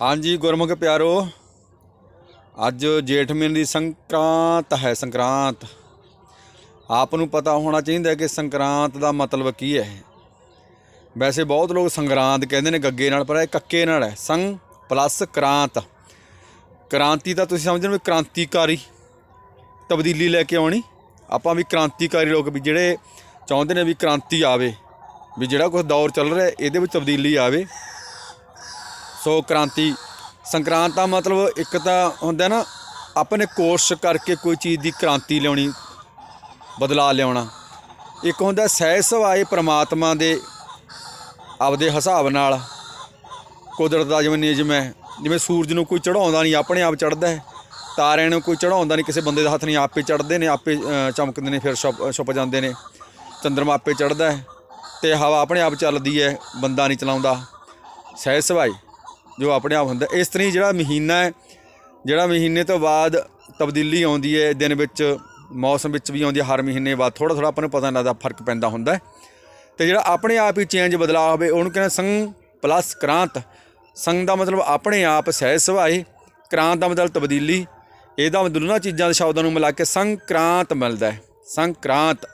ਹਾਂਜੀ, ਗੁਰਮੁਖ ਪਿਆਰੋ, ਅੱਜ ਜੇਠ ਮਹੀਨੇ ਦੀ ਸੰਕਰਾਂਤ ਹੈ, ਸੰਕਰਾਂਤ। ਆਪ ਨੂੰ ਪਤਾ ਹੋਣਾ ਚਾਹੀਦਾ ਕਿ ਸੰਕਰਾਂਤ ਦਾ ਮਤਲਬ ਕੀ ਹੈ। ਵੈਸੇ ਬਹੁਤ ਲੋਕ ਸੰਗਰਾਂਦ ਕਹਿੰਦੇ ਨੇ ਗੱਗੇ ਨਾਲ, ਪਰ ਇਹ ਕੱਕੇ ਨਾਲ ਹੈ। ਸੰਗ ਪਲੱਸ ਕ੍ਰਾਂਤ। ਕ੍ਰਾਂਤੀ ਤਾਂ ਤੁਸੀਂ ਸਮਝਦੇ ਹੋ ਵੀ ਕ੍ਰਾਂਤੀਕਾਰੀ, ਤਬਦੀਲੀ ਲੈ ਕੇ ਆਉਣੀ। ਆਪਾਂ ਵੀ ਕ੍ਰਾਂਤੀਕਾਰੀ ਲੋਕ ਵੀ ਜਿਹੜੇ ਚਾਹੁੰਦੇ ਨੇ ਵੀ ਕ੍ਰਾਂਤੀ ਆਵੇ, ਵੀ ਜਿਹੜਾ ਕੁਝ ਦੌਰ ਚੱਲ ਰਿਹਾ, ਇਹਦੇ ਵਿੱਚ ਤਬਦੀਲੀ ਆਵੇ। ਸੋ ਕ੍ਰਾਂਤੀ, ਸੰਕਰਾਂਤ ਦਾ ਮਤਲਬ ਇੱਕ ਤਾਂ ਹੁੰਦਾ ਨਾ, ਆਪਣੇ ਕੋਸ਼ਿਸ਼ ਕਰਕੇ ਕੋਈ ਚੀਜ਼ ਦੀ ਕ੍ਰਾਂਤੀ ਲਿਆਉਣੀ ਬਦਲਾ ਲਿਆਉਣਾ। ਇੱਕ ਹੁੰਦਾ ਸਹਿ ਸੁਭਾਏ ਪ੍ਰਮਾਤਮਾ ਦੇ ਆਪਦੇ ਹਿਸਾਬ ਨਾਲ, ਕੁਦਰਤ ਦਾ ਜਿਵੇਂ ਨਿਯਮ ਹੈ, ਜਿਵੇਂ ਸੂਰਜ ਨੂੰ ਕੋਈ ਚੜਾਉਂਦਾ ਨਹੀਂ, ਆਪਣੇ ਆਪ ਚੜਦਾ ਹੈ, ਤਾਰਿਆਂ ਨੂੰ ਕੋਈ ਚੜਾਉਂਦਾ ਨਹੀਂ, ਕਿਸੇ ਬੰਦੇ ਦੇ ਹੱਥ ਨਹੀਂ, ਆਪੇ ਚੜਦੇ ਨੇ, ਆਪੇ ਚਮਕਦੇ ਨੇ, ਫਿਰ ਛੁਪ ਛੁਪ ਜਾਂਦੇ ਨੇ। ਚੰਦਰਮਾ ਆਪੇ ਚੜਦਾ ਹੈ ਤੇ ਹਵਾ ਆਪਣੇ ਆਪ ਚੱਲਦੀ ਹੈ, ਬੰਦਾ ਨਹੀਂ ਚਲਾਉਂਦਾ। ਸਹਿ ਸੁਭਾਈ ਜੋ ਆਪਣੇ ਆਪ ਹੁੰਦਾ। ਇਸ ਤਰ੍ਹਾਂ ਹੀ ਜਿਹੜਾ ਮਹੀਨਾ ਹੈ, ਜਿਹੜਾ ਮਹੀਨੇ ਤੋਂ ਬਾਅਦ ਤਬਦੀਲੀ ਆਉਂਦੀ ਹੈ, ਦਿਨ ਵਿੱਚ, ਮੌਸਮ ਵਿੱਚ ਵੀ ਆਉਂਦੀ ਹੈ, ਹਰ ਮਹੀਨੇ ਬਾਅਦ ਥੋੜਾ ਥੋੜਾ ਆਪਾਂ ਨੂੰ ਪਤਾ ਲੱਗਦਾ, ਫ਼ਰਕ ਪੈਂਦਾ ਹੁੰਦਾ ਹੈ। ਤੇ ਜਿਹੜਾ ਆਪਣੇ ਆਪ ਹੀ ਚੇਂਜ ਬਦਲਾਅ ਹੋਵੇ, ਉਹਨੂੰ ਕਹਿੰਦੇ ਸੰਗ ਪਲੱਸ ਕ੍ਰਾਂਤ। ਸੰਗ ਦਾ ਮਤਲਬ ਆਪਣੇ ਆਪ ਸਹਿ ਸੁਭਾਏ ਕ੍ਰਾਂਤ ਦਾ ਮਤਲਬ ਤਬਦੀਲੀ। ਇਹਦਾ ਦੋਨਾਂ ਚੀਜ਼ਾਂ ਦੇ ਸ਼ਬਦਾਂ ਨੂੰ ਮਿਲਾ ਕੇ ਸੰਕ੍ਰਾਂਤ ਮਿਲਦਾ ਹੈ। ਸੰਕ੍ਰਾਂਤ